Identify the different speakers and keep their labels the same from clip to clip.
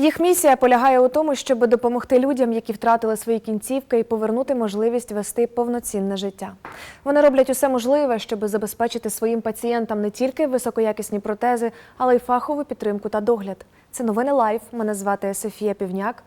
Speaker 1: Їх місія полягає у тому, щоб допомогти людям, які втратили свої кінцівки, і повернути можливість вести повноцінне життя. Вони роблять усе можливе, щоб забезпечити своїм пацієнтам не тільки високоякісні протези, але й фахову підтримку та догляд. Це новини Лайф. Мене звати Софія Півняк.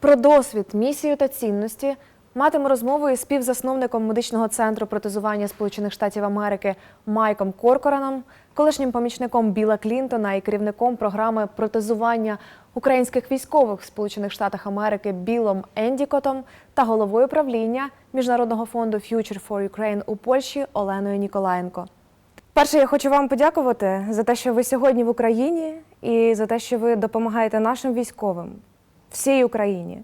Speaker 1: Про досвід, місію та цінності матиму розмову із співзасновником медичного центру протезування Сполучених Штатів Америки Майком Коркораном, колишнім помічником Біла Клінтона і керівником програми протезування українських військових в Сполучених Штатах Америки Білом Ендікотом та головою правління Міжнародного фонду Future for Ukraine у Польщі Оленою Ніколаєнко. Перше, я хочу вам подякувати за те, що ви сьогодні в Україні, і за те, що ви допомагаєте нашим військовим всій Україні.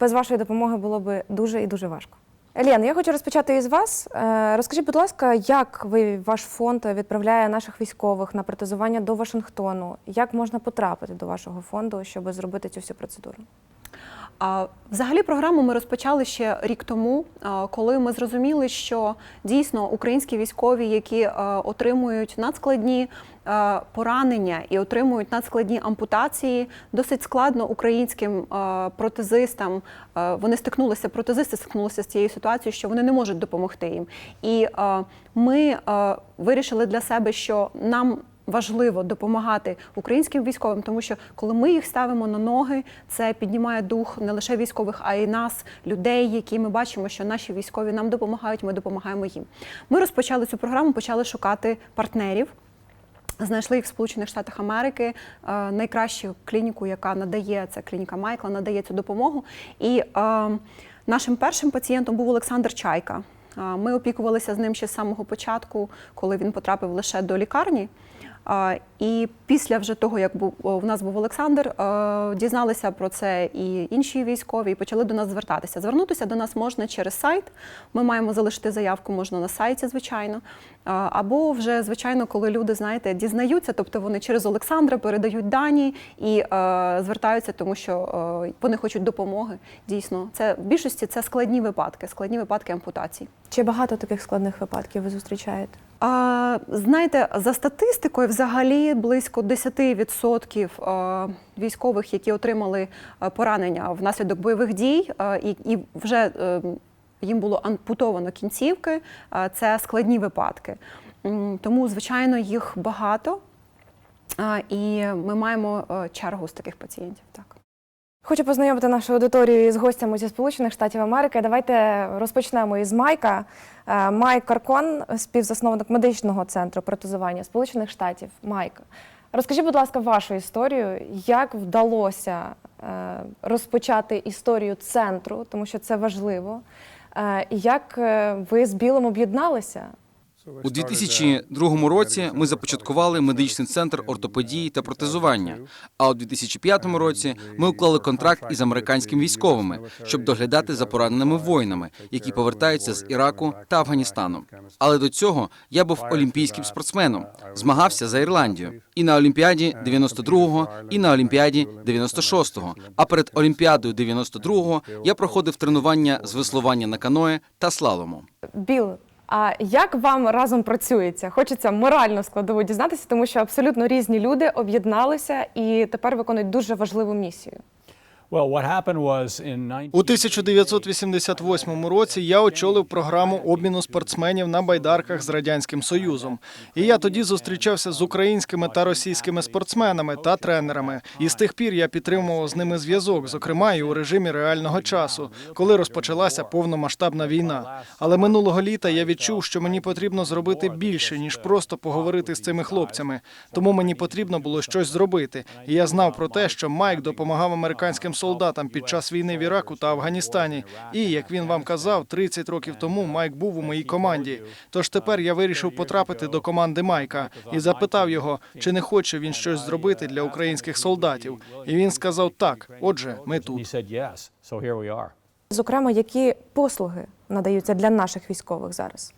Speaker 1: Без вашої допомоги було би дуже і дуже важко. Еліан, я хочу розпочати із вас. Е, Розкажіть, будь ласка, як ви ваш фонд відправляє наших військових на протезування до Вашингтону? Як можна потрапити до вашого фонду, щоб зробити цю всю процедуру?
Speaker 2: Взагалі програму ми розпочали ще рік тому, коли ми зрозуміли, що дійсно українські військові, які е, отримують надскладні е, поранення і отримують надскладні ампутації, досить складно українським е, протезистам. Вони стикнулися, протезисти стикнулися з цією ситуацією, що вони не можуть допомогти їм. І ми вирішили для себе, що нам важливо допомагати українським військовим, тому що коли ми їх ставимо на ноги, це піднімає дух не лише військових, а й нас, людей, які ми бачимо, що наші військові нам допомагають, ми допомагаємо їм. Ми розпочали цю програму, почали шукати партнерів. Знайшли їх в Сполучених Штатах Америки. Е, Найкращу клініку, яка надає це клініка Майкла, надає цю допомогу. І е, нашим першим пацієнтом був Олександр Чайка. Е, Ми опікувалися з ним ще з самого початку, коли він потрапив лише до лікарні. І після вже того, як був в нас був Олександр, дізналися про це і інші військові, і почали до нас звертатися. Звернутися до нас можна через сайт. Ми маємо залишити заявку, можна на сайті, звичайно. Або вже, звичайно, коли люди, знаєте, дізнаються, тобто вони через Олександра передають дані і е, звертаються, тому що вони хочуть допомоги. Дійсно, це в більшості це складні випадки, складні випадки ампутації.
Speaker 1: Чи багато таких складних випадків ви зустрічаєте?
Speaker 2: А, знаєте, за статистикою, взагалі близько 10% е, військових, які отримали поранення внаслідок бойових дій, і, вже е, їм було ампутовано кінцівки, це складні випадки. Тому, звичайно, їх багато, і ми маємо е, чергу з таких пацієнтів. Так.
Speaker 1: Хочу познайомити нашу аудиторію із гостями зі Сполучених Штатів Америки. Давайте розпочнемо із Майка. Е, Майк Каркон, співзасновник медичного центру протезування Сполучених Штатів. Майк, розкажіть, будь ласка, вашу історію, як вдалося е, розпочати історію центру, тому що це важливо. Е, Як ви з Білом об'єдналися?
Speaker 3: У 2002 році ми започаткували медичний центр ортопедії та протезування. А у 2005 році ми уклали контракт із американськими військовими, щоб доглядати за пораненими воїнами, які повертаються з Іраку та Афганістану. Але до цього я був олімпійським спортсменом, змагався за Ірландію і на Олімпіаді 92-го, і на Олімпіаді 96-го. А перед Олімпіадою 92-го я проходив тренування з веслування на каное та слалому.
Speaker 1: Біл, а як вам разом працюється? Хочеться морально складово дізнатися, тому що абсолютно різні люди об'єдналися і тепер виконують дуже важливу місію.
Speaker 4: У 1988 році я очолив програму обміну спортсменів на байдарках з радянським союзом. І я тоді зустрічався з українськими та російськими спортсменами та тренерами. І з тих пір я підтримував з ними зв'язок, зокрема і у режимі реального часу, коли розпочалася повномасштабна війна. Але минулого літа я відчув, що мені потрібно зробити більше ніж просто поговорити з цими хлопцями. Тому мені потрібно було щось зробити. І я знав про те, що Майк допомагав американським солдатам під час війни в Іраку та Афганістані. І як він вам казав, 30 років тому Майк був у моїй команді. Тож тепер я вирішив потрапити до команди Майка і запитав його, чи не хоче він щось зробити для українських солдатів. І він сказав так. Отже, ми тут.
Speaker 1: Зокрема, які послуги надаються для наших військових зараз?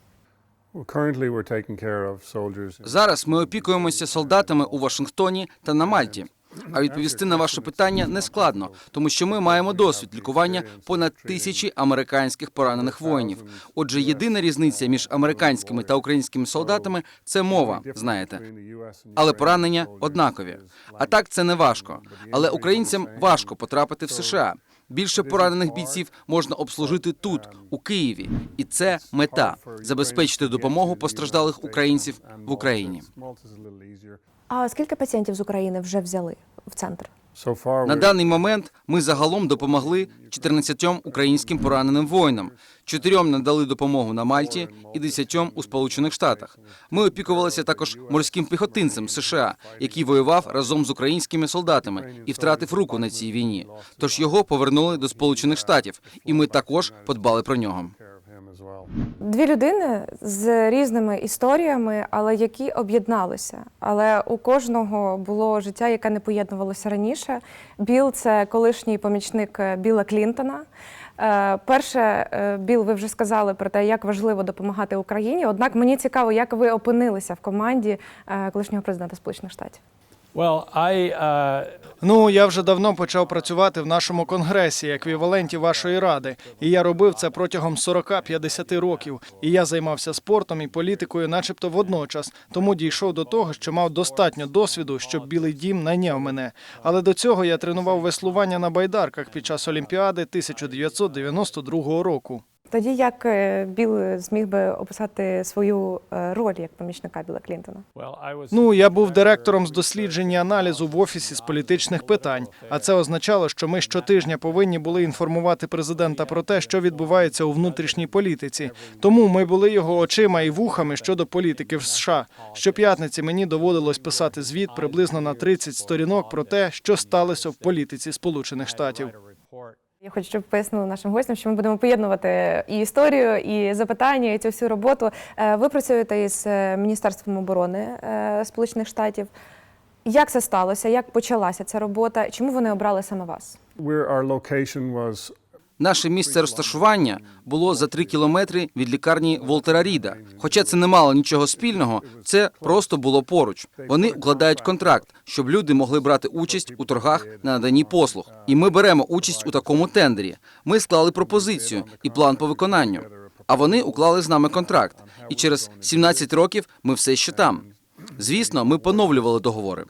Speaker 3: Зараз ми опікуємося солдатами у Вашингтоні та на Мальті. А відповісти на ваше питання не складно, тому що ми маємо досвід лікування понад тисячі американських поранених воїнів. Отже, єдина різниця між американськими та українськими солдатами це мова, знаєте. Але поранення однакові. А так це не важко. Але українцям важко потрапити в США. Більше поранених бійців можна обслужити тут, у Києві, і це мета забезпечити допомогу постраждалих українців в Україні.
Speaker 1: А скільки пацієнтів з України вже взяли в центр?
Speaker 3: На даний момент ми загалом допомогли 14 українським пораненим воїнам. Чотирьом надали допомогу на Мальті і 10 у Сполучених Штатах. Ми опікувалися також морським піхотинцем США, який воював разом з українськими солдатами і втратив руку на цій війні. Тож його повернули до Сполучених Штатів, і ми також подбали про нього.
Speaker 1: Дві людини з різними історіями, але які об'єдналися. Але у кожного було життя, яке не поєднувалося раніше. Біл це колишній помічник е, Біла Клінтона. Е, Перше, е, Біл, ви вже сказали про те, як важливо допомагати Україні. Однак мені цікаво, як ви опинилися в команді колишнього президента Сполучених Штатів.
Speaker 5: Well, I, uh,
Speaker 4: Ну, я вже давно почав працювати в нашому конгресі, еквіваленті вашої ради, і я робив це протягом 40-50 років. І я займався спортом і політикою, начебто водночас. Тому дійшов до того, що мав достатньо досвіду, щоб Білий Дім найняв мене. Але до цього я тренував веслування на байдарках під час Олімпіади 1992 року.
Speaker 1: Тоді як е, Біл зміг би описати свою е, роль як помічника Біла Клінтона?
Speaker 4: Ну, я був директором з дослідження і аналізу в офісі з політичних питань. А це означало, що ми щотижня повинні були інформувати президента про те, що відбувається у внутрішній політиці. Тому ми були його очима і вухами щодо політики в США. Щоп'ятниці мені доводилось писати звіт приблизно на 30 сторінок про те, що сталося в політиці Сполучених Штатів.
Speaker 1: Я хочу, щоб пояснили нашим гостям, що ми будемо поєднувати і історію, і запитання, і цю всю роботу. Е, Ви працюєте із е, Міністерством оборони е, Сполучених Штатів. Як це сталося? Як почалася ця робота? Чому вони обрали саме вас?
Speaker 6: where our location was
Speaker 3: Наше місце розташування було за три кілометри від лікарні Волтера Ріда. Хоча це не мало нічого спільного, це просто було поруч. Вони укладають контракт, щоб люди могли брати участь у торгах на наданні послуг. І ми беремо участь у такому тендері. Ми склали пропозицію і план по виконанню. А вони уклали з нами контракт. І через 17 років ми все ще там. Звісно, ми поновлювали договори.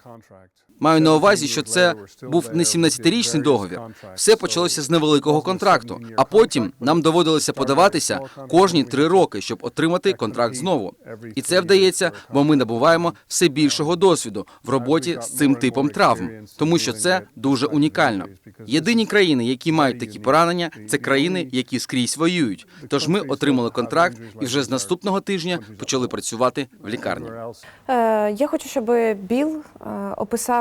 Speaker 3: Маю на увазі, що це був не 17-річний договір. Все почалося з невеликого контракту, а потім нам доводилося подаватися кожні три роки, щоб отримати контракт знову. І це вдається, бо ми набуваємо все більшого досвіду в роботі з цим типом травм, тому що це дуже унікально. Єдині країни, які мають такі поранення, це країни, які скрізь воюють. Тож ми отримали контракт і вже з наступного тижня почали працювати в лікарні.
Speaker 1: Е, Я хочу, щоб Біл е,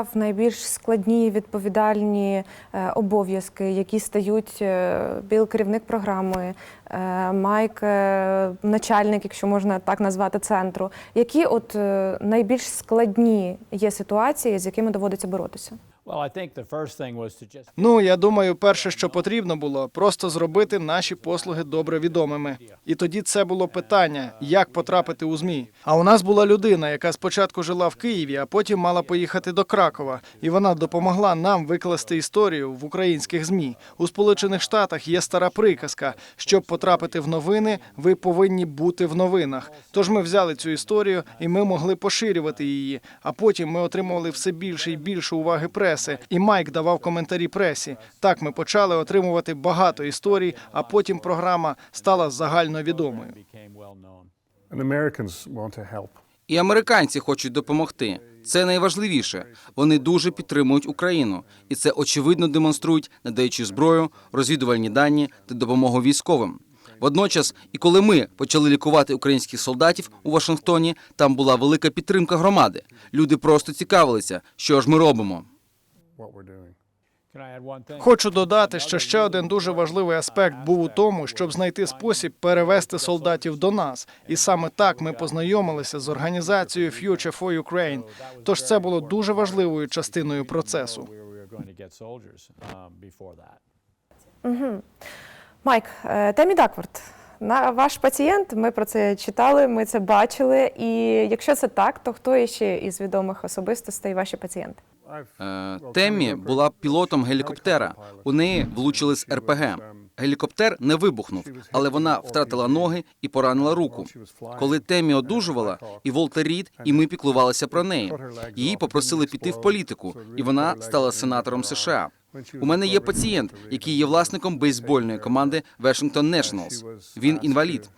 Speaker 1: описав найбільш складні відповідальні е, обов'язки, які стають е, Біл, керівник програми, е, Майк, начальник, якщо можна так назвати, центру. Які от найбільш складні є ситуації, з якими доводиться боротися?
Speaker 4: Ну, я думаю, перше, що потрібно було, просто зробити наші послуги добре відомими. І тоді це було питання, як потрапити у змі. А у нас була людина, яка спочатку жила в Києві, а потім мала поїхати до Кракова, і вона допомогла нам викласти історію в українських змі. У Сполучених Штатах є стара приказка: щоб потрапити в новини, ви повинні бути в новинах. Тож ми взяли цю історію, і ми могли поширювати її. А потім ми отримували все більше і більше уваги преси. І Майк давав коментарі пресі. Так ми почали отримувати багато історій, а потім програма стала загальновідомою.
Speaker 3: І американці хочуть допомогти. Це найважливіше. Вони дуже підтримують Україну, і це очевидно демонструють, надаючи зброю, розвідувальні дані та допомогу військовим. Водночас, і коли ми почали лікувати українських солдатів у Вашингтоні, там була велика підтримка громади. Люди просто цікавилися, що ж ми робимо.
Speaker 4: Хочу додати, що ще один дуже важливий аспект був у тому, щоб знайти спосіб перевести солдатів до нас. І саме так ми познайомилися з організацією Future for Ukraine. Тож це було дуже важливою частиною процесу.
Speaker 5: Um.
Speaker 1: Майк, е, Темі Дакворт, на ваш пацієнт. Ми про це читали, ми це бачили. І якщо це так, то хто іще із відомих особистостей ваші пацієнти?
Speaker 3: Е, Теммі була пілотом гелікоптера. У неї влучили з РПГ. Гелікоптер не вибухнув, але вона втратила ноги і поранила руку. Коли темі одужувала, і Волтер Рід, і ми піклувалися про неї. Її попросили піти в політику, і вона стала сенатором США. У мене є пацієнт, який є власником бейсбольної команди Washington Nationals. Він інвалід.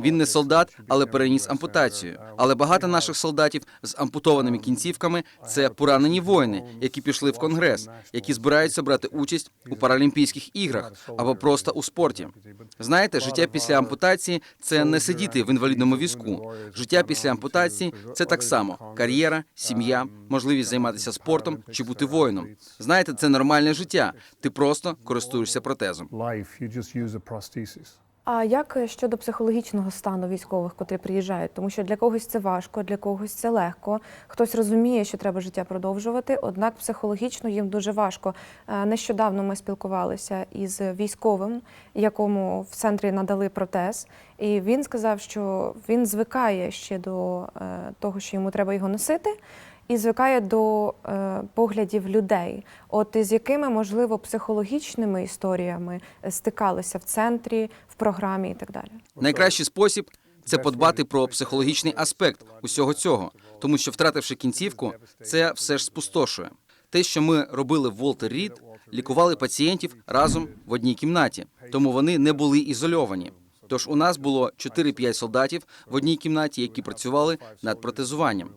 Speaker 3: Він не солдат, але переніс ампутацію. Але багато наших солдатів з ампутованими кінцівками це поранені воїни, які пішли в конгрес, які збираються брати участь у Паралімпійських іграх або просто у спорті. Знаєте, життя після ампутації це не сидіти в інвалідному візку. Життя після ампутації це так само: кар'єра, сім'я, можливість займатися спортом чи бути воїном. Знаєте, це нормальне життя. Ти просто користуєшся протезом.
Speaker 1: А як щодо психологічного стану військових, котрі приїжджають? Тому що для когось це важко, для когось це легко. Хтось розуміє, що треба життя продовжувати, однак психологічно їм дуже важко. Е, Нещодавно ми спілкувалися із військовим, якому в центрі надали протез, і він сказав, що він звикає ще до е, того, що йому треба його носити. І звикає до е, поглядів людей, от із якими можливо психологічними історіями е, стикалися в центрі, в програмі і так далі.
Speaker 3: Найкращий спосіб це подбати про психологічний аспект усього цього, тому що втративши кінцівку, це все ж спустошує. Те, що ми робили в Волтер Рід, лікували пацієнтів разом в одній кімнаті, тому вони не були ізольовані. Тож у нас було 4-5 солдатів в одній кімнаті, які працювали над протезуванням.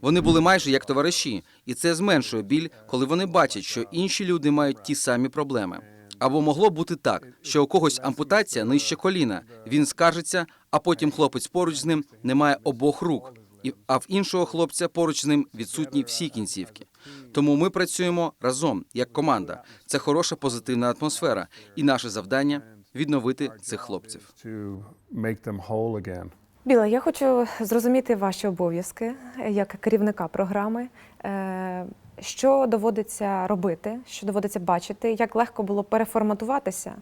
Speaker 3: Вони були майже як товариші, і це зменшує біль, коли вони бачать, що інші люди мають ті самі проблеми. Або могло бути так, що у когось ампутація нижче коліна. Він скаржиться, а потім хлопець поруч з ним не має обох рук, а в іншого хлопця поруч з ним відсутні всі кінцівки. Тому ми працюємо разом як команда. Це хороша позитивна атмосфера, і наше завдання відновити цих хлопців.
Speaker 1: Біла, я хочу зрозуміти ваші обов'язки е, як керівника програми. Е, Що доводиться робити, що доводиться бачити, як легко було переформатуватися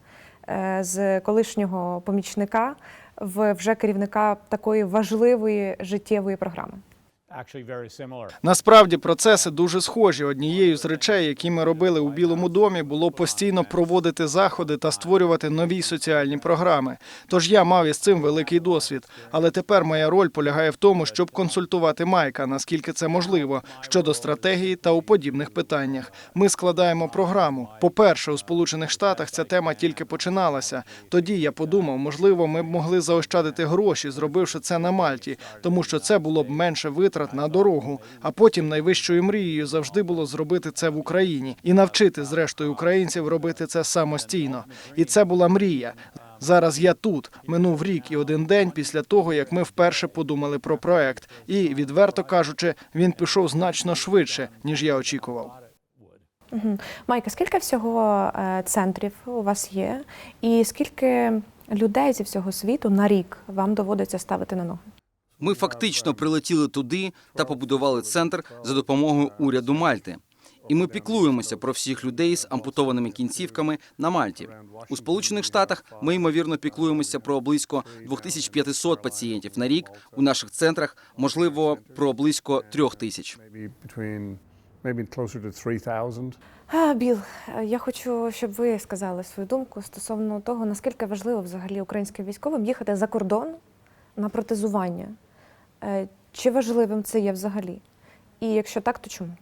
Speaker 1: е, з колишнього помічника в вже керівника такої важливої життєвої програми?
Speaker 4: Насправді процеси дуже схожі. Однією з речей, які ми робили у Білому домі, було постійно проводити заходи та створювати нові соціальні програми. Тож я мав із цим великий досвід. Але тепер моя роль полягає в тому, щоб консультувати Майка, наскільки це можливо, щодо стратегії та у подібних питаннях. Ми складаємо програму. По-перше, у Сполучених Штатах ця тема тільки починалася. Тоді я подумав, можливо, ми б могли заощадити гроші, зробивши це на Мальті, тому що це було б менше витрат на дорогу. А потім найвищою мрією завжди було зробити це в Україні і навчити зрештою українців робити це самостійно. І це була мрія. Зараз я тут. Минув рік і один день після того, як ми вперше подумали про проект. І відверто кажучи, він пішов значно швидше, ніж я очікував.
Speaker 1: Майка, скільки всього е, центрів у вас є, і скільки людей зі всього світу на рік вам доводиться ставити на ноги?
Speaker 3: Ми фактично прилетіли туди та побудували центр за допомогою уряду Мальти. І ми піклуємося про всіх людей з ампутованими кінцівками на Мальті. У Сполучених Штатах ми ймовірно піклуємося про близько 2500 пацієнтів на рік. У наших центрах можливо про близько трьох тисяч.
Speaker 6: Maybe between, maybe closer to 3,000.
Speaker 1: А, Біл, я хочу, щоб ви сказали свою думку стосовно того, наскільки важливо взагалі українським військовим їхати за кордон на протезування. Е, Чи важливим це є взагалі? І якщо так, то чому?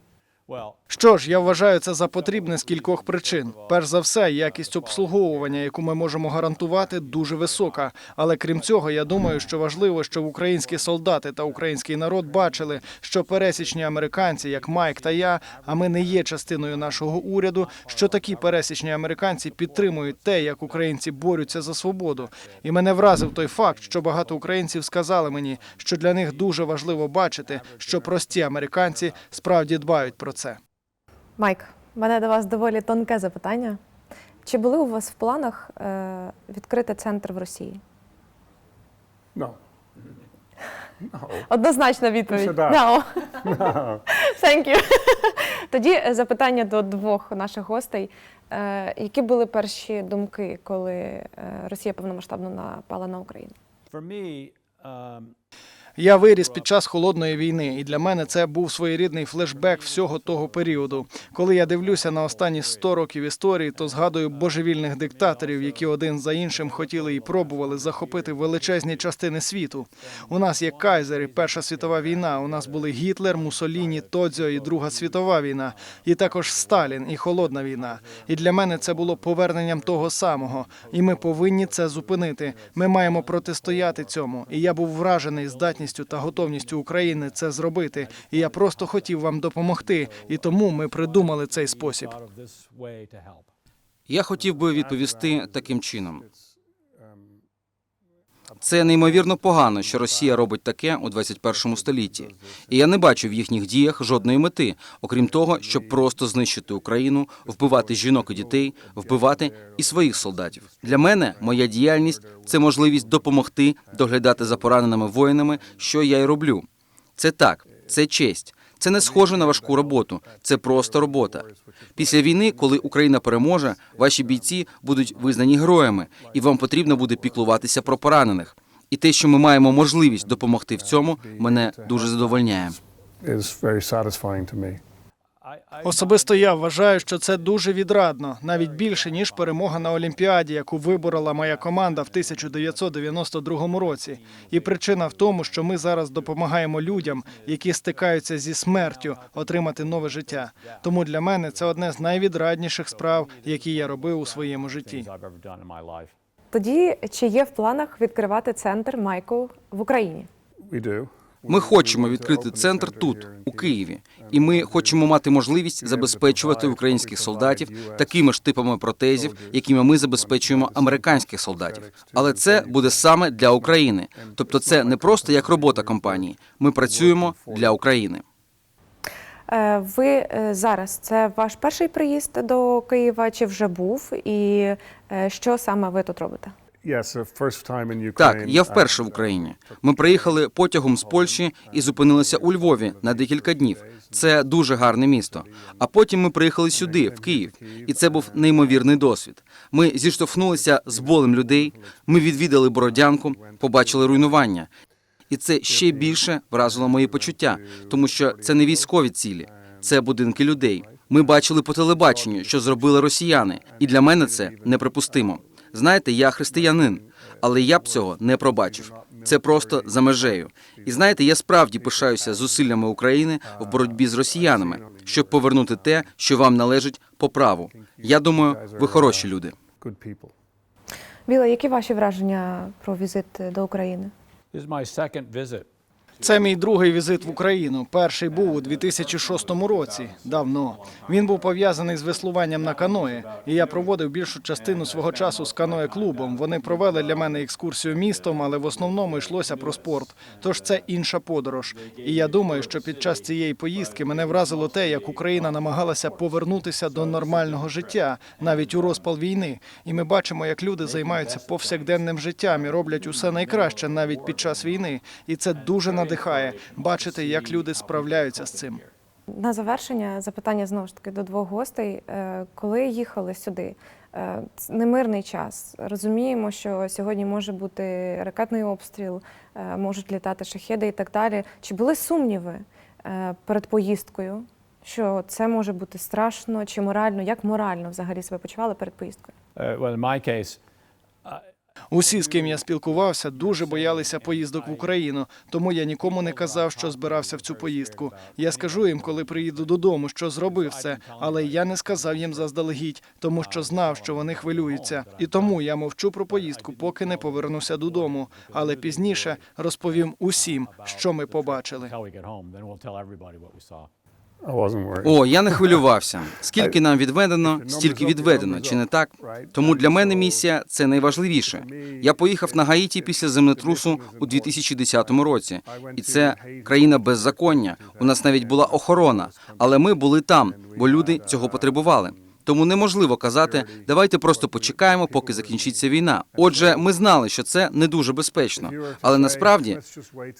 Speaker 4: Що ж, я вважаю це за потрібне з кількох причин. Перш за все, якість обслуговування, яку ми можемо гарантувати, дуже висока. Але крім цього, я думаю, що важливо, щоб українські солдати та український народ бачили, що пересічні американці, як Майк та я, а ми не є частиною нашого уряду, що такі пересічні американці підтримують те, як українці борються за свободу. І мене вразив той факт, що багато українців сказали мені, що для них дуже важливо бачити, що прості американці справді дбають про це.
Speaker 1: Майк, в мене до вас доволі тонке запитання. Чи були у вас в планах е, відкрити центр в Росії?
Speaker 6: No.
Speaker 1: Однозначна відповідь.
Speaker 6: Це.
Speaker 1: No.
Speaker 6: No.
Speaker 1: Thank you. Тоді е, запитання до двох наших гостей. Е, Які були перші думки, коли е, Росія повномасштабно напала на Україну?
Speaker 5: for me, um,
Speaker 4: Я виріс під час холодної війни, і для мене це був своєрідний флешбек всього того періоду. Коли я дивлюся на останні 100 років історії, то згадую божевільних диктаторів, які один за іншим хотіли і пробували захопити величезні частини світу. У нас є Кайзер і Перша світова війна. У нас були Гітлер, Мусоліні, Тодзьо і Друга світова війна, і також Сталін і холодна війна. І для мене це було поверненням того самого. І ми повинні це зупинити. Ми маємо протистояти цьому. І я був вражений здатністю та готовністю України це зробити. І я просто хотів вам допомогти. І тому ми придумали цей спосіб.
Speaker 3: Я хотів би відповісти таким чином. Це неймовірно погано, що Росія робить таке у 21 столітті, і я не бачу в їхніх діях жодної мети, окрім того, щоб просто знищити Україну, вбивати жінок і дітей, вбивати і своїх солдатів. Для мене моя діяльність це можливість допомогти доглядати за пораненими воїнами, що я й роблю. Це так, це честь. Це не схоже на важку роботу, це просто робота. Після війни, коли Україна переможе, ваші бійці будуть визнані героями, і вам потрібно буде піклуватися про поранених. І те, що ми маємо можливість допомогти в цьому, мене дуже задовольняє.
Speaker 4: Особисто я вважаю, що це дуже відрадно, навіть більше ніж перемога на Олімпіаді, яку виборола моя команда в 1992 році. І причина в тому, що ми зараз допомагаємо людям, які стикаються зі смертю, отримати нове життя. Тому для мене це одне з найвідрадніших справ, які я робив у своєму житті.
Speaker 1: Тоді чи є в планах відкривати центр Майкл в Україні?
Speaker 3: Ми хочемо відкрити центр тут, у Києві, і ми хочемо мати можливість забезпечувати українських солдатів такими ж типами протезів, якими ми забезпечуємо американських солдатів. Але це буде саме для України. Тобто, це не просто як робота компанії. Ми працюємо для України.
Speaker 1: Е, Ви е, зараз це ваш перший приїзд до Києва чи вже був? І е, що саме ви тут робите?
Speaker 3: Так, я вперше в
Speaker 6: uh,
Speaker 3: Україні. Ми приїхали потягом з Польщі і зупинилися у Львові на декілька днів. Це дуже гарне місто. А потім ми приїхали сюди, в Київ, і це був неймовірний досвід. Ми зіштовхнулися з болем людей. Ми відвідали Бородянку, побачили руйнування. І це ще більше вразило мої почуття, тому що це не військові цілі, це будинки людей. Ми бачили по телебаченню, що зробили росіяни, і для мене це неприпустимо. Знаєте, я християнин, але я б цього не пробачив. Це просто за межею. І знаєте, я справді пишаюся зусиллями України в боротьбі з росіянами, щоб повернути те, що вам належить по праву. Я думаю, ви хороші люди.
Speaker 1: Біла, які ваші враження про візит до України?
Speaker 5: This is my second visit.
Speaker 4: Це мій другий візит в Україну. Перший був у 2006 році. Давно він був пов'язаний з веслуванням на каної, і я проводив більшу частину свого часу з каное клубом. Вони провели для мене екскурсію містом, але в основному йшлося про спорт. Тож це інша подорож. І я думаю, що під час цієї поїздки мене вразило те, як Україна намагалася повернутися до нормального життя, навіть у розпал війни. І ми бачимо, як люди займаються повсякденним життям і роблять усе найкраще навіть під час війни. І це дуже надихає бачити, як люди справляються з цим.
Speaker 1: На завершення запитання знову ж таки до двох гостей. Е, Коли їхали сюди, е, ц- немирний час. Розуміємо, що сьогодні може бути ракетний обстріл, е, можуть літати шахеди і так далі. Чи були сумніви е, перед поїздкою, що це може бути страшно чи морально? Як морально взагалі себе почували перед поїздкою?
Speaker 5: Well, in my case,
Speaker 4: Усі, з ким я спілкувався, дуже боялися поїздок в Україну, тому я нікому не казав, що збирався в цю поїздку. Я скажу їм, коли приїду додому, що зробив це, але я не сказав їм заздалегідь, тому що знав, що вони хвилюються. І тому я мовчу про поїздку, поки не повернуся додому. Але пізніше розповім усім, що ми побачили.
Speaker 3: О, я не хвилювався. Скільки нам відведено, стільки відведено, чи не так? Тому для мене місія це найважливіше. Я поїхав на Гаїті після землетрусу у 2010 році, і це країна беззаконня. У нас навіть була охорона, але ми були там, бо люди цього потребували. Тому неможливо казати, давайте просто почекаємо, поки закінчиться війна. Отже, ми знали, що це не дуже безпечно, але насправді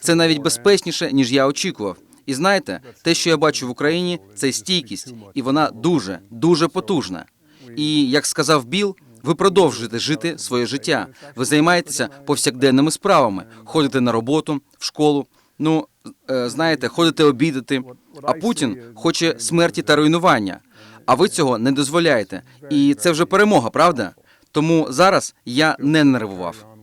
Speaker 3: це навіть безпечніше, ніж я очікував. І знаєте, те, що я бачу в Україні, це стійкість, і вона дуже, дуже потужна. І як сказав Біл, ви продовжуєте жити своє життя. Ви займаєтеся повсякденними справами, ходите на роботу, в школу. Ну, е, знаєте, ходите обідати. А Путін хоче смерті та руйнування. А ви цього не дозволяєте. І це вже перемога, правда? Тому зараз я не нервував.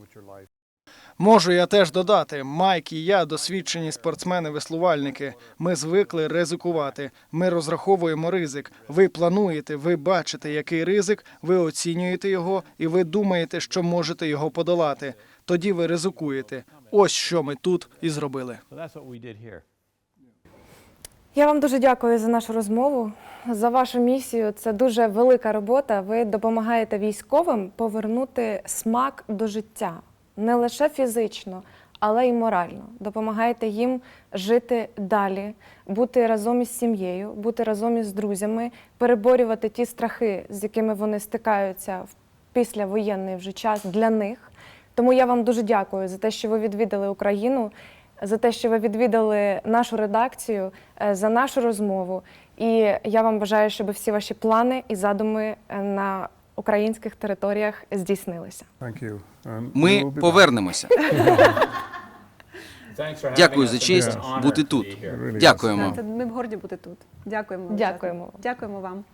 Speaker 4: Можу я теж додати, Майк і я досвідчені спортсмени-веслувальники. Ми звикли ризикувати. Ми розраховуємо ризик. Ви плануєте, ви бачите, який ризик, ви оцінюєте його, і ви думаєте, що можете його подолати. Тоді ви ризикуєте. Ось що ми тут і зробили.
Speaker 1: Я вам дуже дякую за нашу розмову, за вашу місію. Це дуже велика робота. Ви допомагаєте військовим повернути смак до життя не лише фізично, але й морально. Допомагаєте їм жити далі, бути разом із сім'єю, бути разом із друзями, переборювати ті страхи, з якими вони стикаються в післявоєнний вже час для них. Тому я вам дуже дякую за те, що ви відвідали Україну, за те, що ви відвідали нашу редакцію, е, за нашу розмову. І я вам бажаю, щоб всі ваші плани і задуми е, на українських територіях здійснилися.
Speaker 6: Will
Speaker 3: Ми повернемося. Дякую за честь бути тут. Дякуємо.
Speaker 2: Ми горді бути тут. Дякуємо.
Speaker 1: Дякуємо.
Speaker 2: Дякуємо вам.